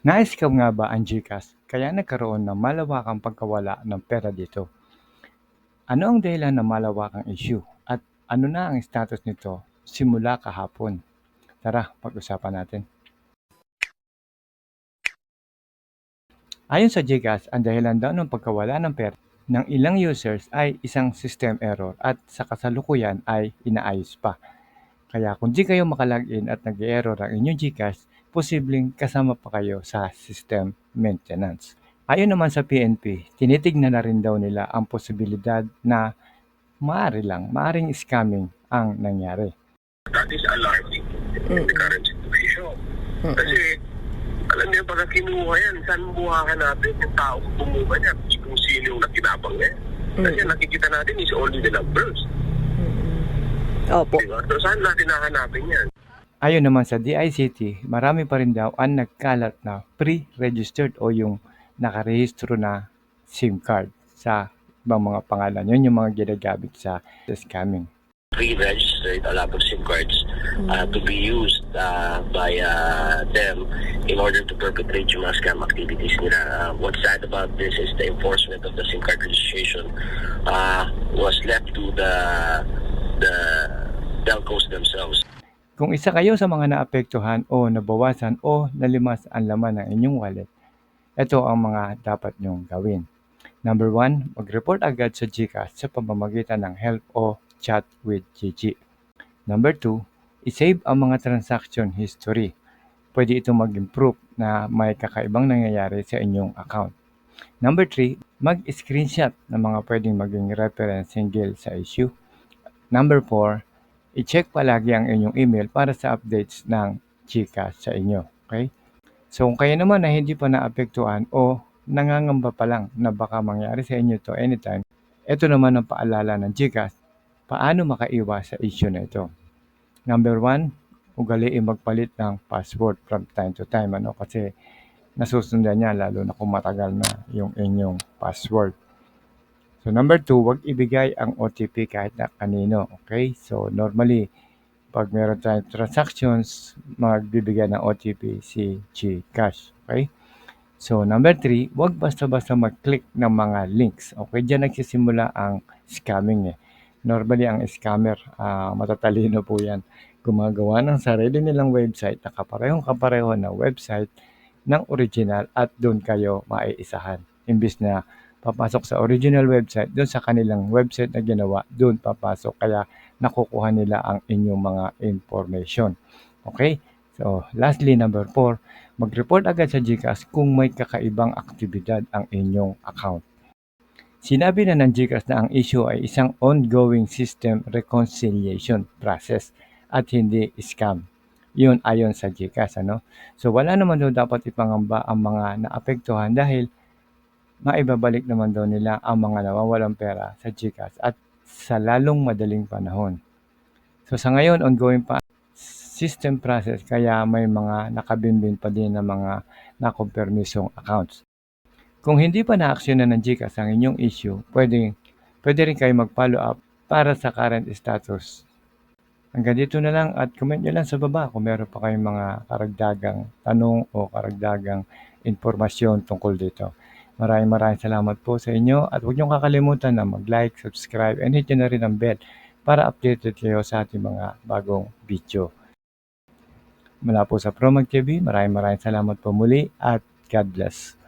Na-scam nga ba ang GCash kaya nagkaroon ng malawakang pagkawala ng pera dito? Ano ang dahilan ng malawakang issue at ano na ang status nito simula kahapon? Tara, pag-usapan natin. Ayon sa GCash, ang dahilan daw ng pagkawala ng pera ng ilang users ay isang system error at sa kasalukuyan ay inaayos pa. Kaya kung di kayo makalagin at nag-error ang inyong GCash, posibleng kasama pa kayo sa system maintenance. Ayon naman sa PNP, tinitignan na rin daw nila ang posibilidad na maari lang, maaring scamming ang nangyari. That is alarming in the current situation. Kasi, alam niyo, pagka kinuha yan, saan buhakan natin yung tao kumuha niya, kung sino yung nakinabang niya. Kasi nakikita natin is only the numbers. Opo. Diba? So, saan natin hahanapin yan? Ayon naman sa DICT, marami pa rin daw ang nagkalat na pre-registered o yung nakarehistro na SIM card sa ibang mga pangalan. Yun yung mga ginagamit sa, scamming. Pre-registered a lot of SIM cards uh, to be used uh, by uh, them in order to perpetrate yung mga scam activities nila. Uh, what's sad about this is the enforcement of the SIM card registration uh, was left to the the telcos themselves. Kung isa kayo sa mga naapektuhan o nabawasan o nalimas ang laman ng inyong wallet, ito ang mga dapat nyong gawin. Number one, mag-report agad sa GCash sa pamamagitan ng help o chat with GG. Number two, isave ang mga transaction history. Pwede itong mag-improve na may kakaibang nangyayari sa inyong account. Number three, mag-screenshot ng mga pwedeng maging reference hinggil sa issue. Number four, i-check palagi ang inyong email para sa updates ng Gcash sa inyo. Okay? So kung kayo naman na hindi pa naapektuhan o nangangamba pa lang na baka mangyari sa inyo to anytime, ito naman ang paalala ng Gcash, paano makaiwas sa issue na ito. Number one, ugaliin magpalit ng password from time to time. Ano? Kasi nasusundan niya lalo na kung matagal na yung inyong password. So number two, wag ibigay ang OTP kahit na kanino. Okay? So normally, pag meron tayong transactions, magbibigay ng OTP si Gcash. Okay? So number three, wag basta-basta mag-click ng mga links. Okay? Diyan nagsisimula ang scamming eh. Normally, ang scammer, ah, matatalino po yan. Gumagawa ng sarili nilang website na kaparehong kapareho na website ng original at doon kayo maiisahan. Imbis na papasok sa original website, doon sa kanilang website na ginawa, doon papasok. Kaya nakukuha nila ang inyong mga information. Okay? So, lastly, number four, mag-report agad sa GCash kung may kakaibang aktibidad ang inyong account. Sinabi na ng GCash na ang issue ay isang ongoing system reconciliation process at hindi scam. Yun ayon sa GCash. Ano? So wala naman daw dapat ipangamba ang mga naapektuhan dahil maibabalik naman daw nila ang mga nawawalang pera sa GCash at sa lalong madaling panahon. So sa ngayon, ongoing pa system process kaya may mga nakabimbing pa din ng mga nakompermisong accounts. Kung hindi pa na-actionan ng GCash ang inyong issue, pwede, pwede rin kayo mag-follow up para sa current status. Hanggang dito na lang at comment nyo lang sa baba kung meron pa kayong mga karagdagang tanong o karagdagang impormasyon tungkol dito. Maraming maraming salamat po sa inyo at huwag niyong kakalimutan na mag-like, subscribe, and hit nyo na rin ang bell para updated kayo sa ating mga bagong video. Mula po sa Promag TV, maraming maraming salamat po muli at God bless.